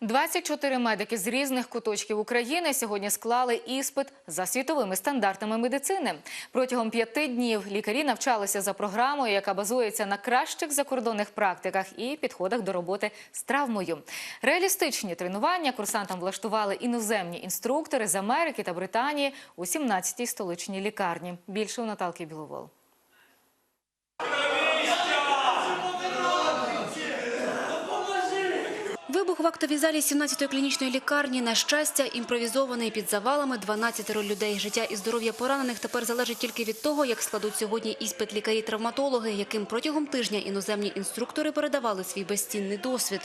24 медики з різних куточків України сьогодні склали іспит за світовими стандартами медицини. Протягом п'яти днів лікарі навчалися за програмою, яка базується на кращих закордонних практиках і підходах до роботи з травмою. Реалістичні тренування курсантам влаштували іноземні інструктори з Америки та Британії у 17-й столичній лікарні. Більше у Наталки Біловол. В актовій залі 17-ї клінічної лікарні, на щастя, імпровізований під завалами 12 людей. Життя і здоров'я поранених тепер залежить тільки від того, як складуть сьогодні іспит лікарі-травматологи, яким протягом тижня іноземні інструктори передавали свій безцінний досвід.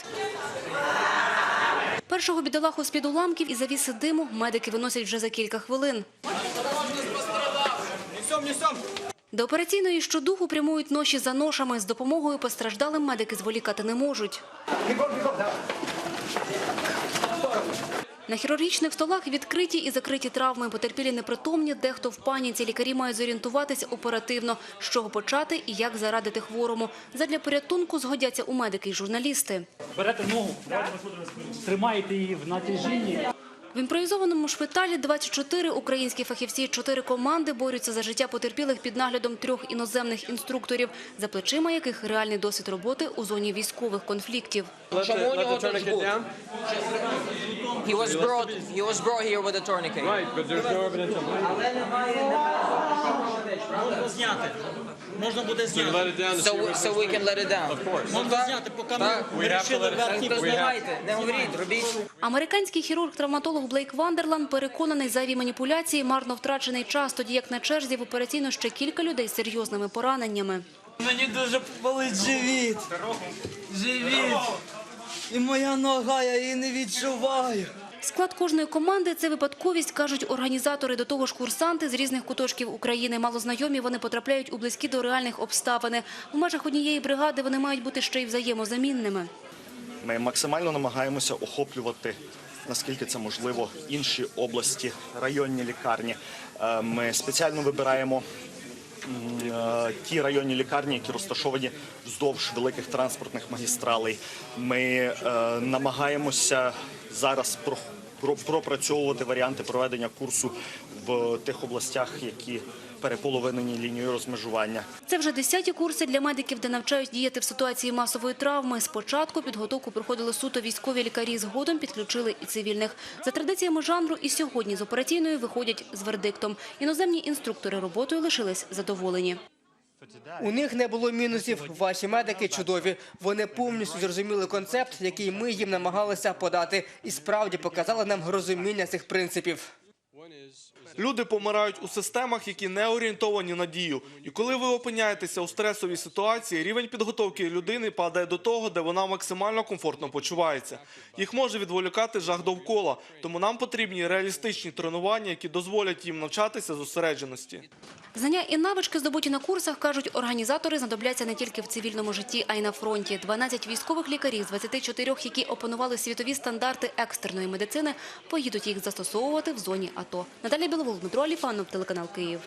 Першого бідолаху з-під уламків і завіси диму медики виносять вже за кілька хвилин. До операційної щодуху прямують ноші за ношами. З допомогою постраждалим медики зволікати не можуть. На хірургічних столах відкриті і закриті травми. Потерпілі непритомні, дехто в паніці. Лікарі мають зорієнтуватися оперативно, з чого почати і як зарадити хворому. Задля порятунку згодяться у медики й журналісти. Берете ногу, тримаєте її в натяжінні. В імпровізованому шпиталі 24 українські фахівці, чотири команди борються за життя потерпілих під наглядом трьох іноземних інструкторів, за плечима яких реальний досвід роботи у зоні військових конфліктів. Чому у нього турнікет? He was brought, he was brought here with a tourniquet. Right, but there's no evidence of Можна зняти. Можна буде зняти. So, so we can let it down. Можна зняти, поки ми вирішили верхній знімайте, не говоріть, робіть. Американський хірург-травматолог Блейк Вандерланд переконаний зайві маніпуляції, марно втрачений час, тоді як на черзі в операційно ще кілька людей з серйозними пораненнями. Мені дуже болить живіт. Живіт. І моя нога, я її не відчуваю. Склад кожної команди – це випадковість, кажуть організатори. До того ж курсанти з різних куточків України. Малознайомі вони потрапляють у близькі до реальних обставин. В межах однієї бригади вони мають бути ще й взаємозамінними. Ми максимально намагаємося охоплювати, наскільки це можливо, інші області, районні лікарні. Е, Ми спеціально вибираємо ті районні лікарні, які розташовані вздовж великих транспортних магістралей. Ми е, намагаємося зараз про- про- пропрацьовувати варіанти проведення курсу в тих областях, які переполовинені лінією розмежування. Це вже десяті курси для медиків, де навчають діяти в ситуації масової травми. Спочатку підготовку проходили суто військові лікарі, згодом підключили і цивільних. За традиціями жанру і сьогодні з операційної виходять з вердиктом. Іноземні інструктори роботою лишились задоволені. У них не було мінусів. Ваші медики чудові. Вони повністю зрозуміли концепт, який ми їм намагалися подати, і справді показали нам розуміння цих принципів. Люди помирають у системах, які не орієнтовані на дію. І коли ви опиняєтеся у стресовій ситуації, рівень підготовки людини падає до того, де вона максимально комфортно почувається. Їх може відволікати жах довкола, тому нам потрібні реалістичні тренування, які дозволять їм навчатися зосередженості. Знання і навички, здобуті на курсах, кажуть, організатори знадобляться не тільки в цивільному житті, а й на фронті. 12 військових лікарів з 24, які опанували світові стандарти екстреної медицини, поїдуть їх застосовувати в зоні АТО. Наталія Біловол, Дмитро Аліфанов, телеканал Київ.